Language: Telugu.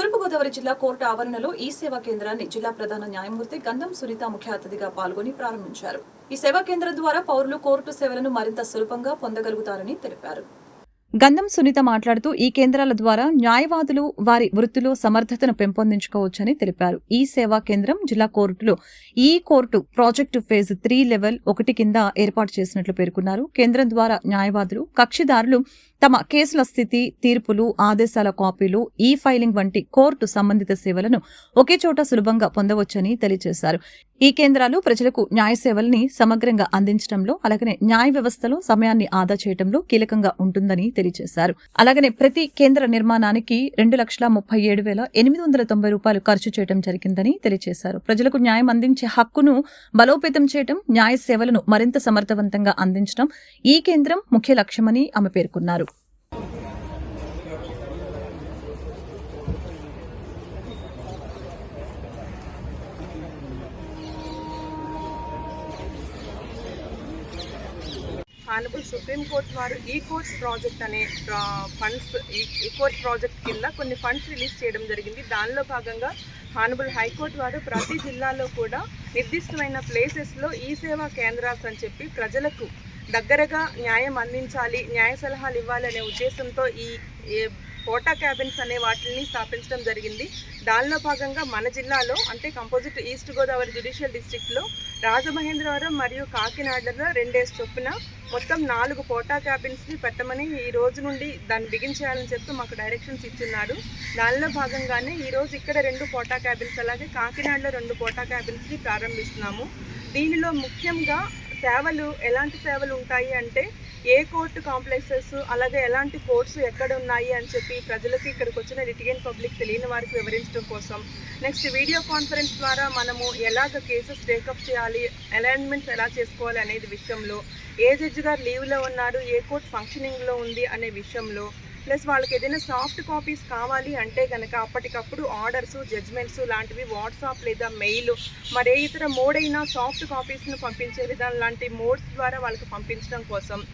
తూర్పుగోదావరి జిల్లా కోర్టు ఆవరణలో ఈ సేవా కేంద్రాన్ని జిల్లా ప్రధాన న్యాయమూర్తి గంధం సునీత ముఖ్య అతిథిగా పాల్గొని ప్రారంభించారు. ఈ సేవా కేంద్రం ద్వారా పౌరులు కోర్టు సేవలను మరింత సులభంగా పొందగలుగుతారని తెలిపారు. గంధం సునీత మాట్లాడుతూ ఈ కేంద్రాల ద్వారా న్యాయవాదులు వారి వృత్తిలో సమర్థతను పెంపొందించుకోవచ్చని తెలిపారు. ఈ సేవా కేంద్రం జిల్లా కోర్టులో ఈ court project phase three level ఒకటి కింద ఏర్పాటు చేసినట్లు పేర్కొన్నారు. కేంద్రం ద్వారా న్యాయవాదులు కక్షిదారులు తమ కేసుల స్థితి తీర్పులు ఆదేశాల కాపీలు ఈ ఫైలింగ్ వంటి కోర్టు సంబంధిత సేవలను ఒకే చోట సులభంగా పొందవచ్చని తెలియజేశారు. ఈ కేంద్రాలు ప్రజలకు న్యాయ సేవల్ని సమగ్రంగా అందించడంలో అలాగనే న్యాయ వ్యవస్థలో సమయాన్ని ఆదా చేయడంలో కీలకంగా ఉంటుందని తెలియజేశారు. అలాగనే ప్రతి కేంద్ర నిర్మాణానికి రెండు లక్షల ముప్పై ఏడు వేల ఎనిమిది వందల తొంభై రూపాయలు ఖర్చు చేయడం జరిగిందని తెలియజేశారు. ప్రజలకు న్యాయం అందించే హక్కును బలోపేతం చేయడం న్యాయ సేవలను మరింత సమర్థవంతంగా అందించడం ఈ కేంద్రం ముఖ్య లక్ష్యమని ఆమె పేర్కొన్నారు. ఆనబుల్ సుప్రీంకోర్ట్ వారు ఈ కోర్ట్స్ ప్రాజెక్ట్ అనే ఫండ్స్ ఈ కోర్ట్ ప్రాజెక్ట్ కింద కొన్ని ఫండ్స్ రిలీజ్ చేయడం జరిగింది. దానిలో భాగంగా హానబుల్ హైకోర్టు వారు ప్రతి జిల్లాలో కూడా నిర్దిష్టమైన ప్లేసెస్లో ఈ సేవా కేంద్రాస్ అని చెప్పి ప్రజలకు దగ్గరగా న్యాయం అందించాలి న్యాయ సలహాలు ఇవ్వాలనే ఉద్దేశంతో ఈ ఈ కోటా క్యాబిన్స్ అనే వాటిని స్థాపించడం జరిగింది. దానిలో భాగంగా మన జిల్లాలో అంటే కంపోజిట్ ఈస్ట్ గోదావరి జ్యుడిషియల్ డిస్ట్రిక్ట్లో రాజమహేంద్రవరం మరియు కాకినాడలో రెండేసి చొప్పున మొత్తం నాలుగు పోటా క్యాబిన్స్ని పెట్టమని ఈ రోజు నుండి దాన్ని బిగించేయాలని చెప్తూ మాకు డైరెక్షన్స్ ఇచ్చున్నారు. దానిలో భాగంగానే ఈరోజు ఇక్కడ రెండు పోటా క్యాబిన్స్ అలాగే కాకినాడలో రెండు పోటా క్యాబిన్స్ని ప్రారంభిస్తున్నాము. దీనిలో ముఖ్యంగా సేవలు ఎలాంటి సేవలు ఉంటాయి అంటే ఏ కోర్టు కాంప్లెక్సెస్ అలాగే ఎలాంటి కోర్ట్స్ ఎక్కడ ఉన్నాయి అని చెప్పి ప్రజలకు ఇక్కడికి వచ్చిన లిటిగేన్ పబ్లిక్ తెలియని వారికి వివరించడం కోసం. నెక్స్ట్ వీడియో కాన్ఫరెన్స్ ద్వారా మనము ఎలాగ కేసెస్ టేకప్ చేయాలి అలైన్మెంట్స్ ఎలా చేసుకోవాలి అనేది విషయంలో ఏ జడ్జి గారు లీవ్లో ఉన్నారు ఏ కోర్ట్ ఫంక్షనింగ్లో ఉంది అనే విషయంలో ప్లస్ వాళ్ళకి ఏదైనా సాఫ్ట్ కాపీస్ కావాలి అంటే కనుక అప్పటికప్పుడు ఆర్డర్స్ జడ్జ్మెంట్స్ లాంటివి వాట్సాప్ లేదా మెయిల్ మరే ఇతర మోడ్ అయినా సాఫ్ట్ కాపీస్ను పంపించే విధానం లాంటి మోడ్స్ ద్వారా వాళ్ళకి పంపించడం కోసం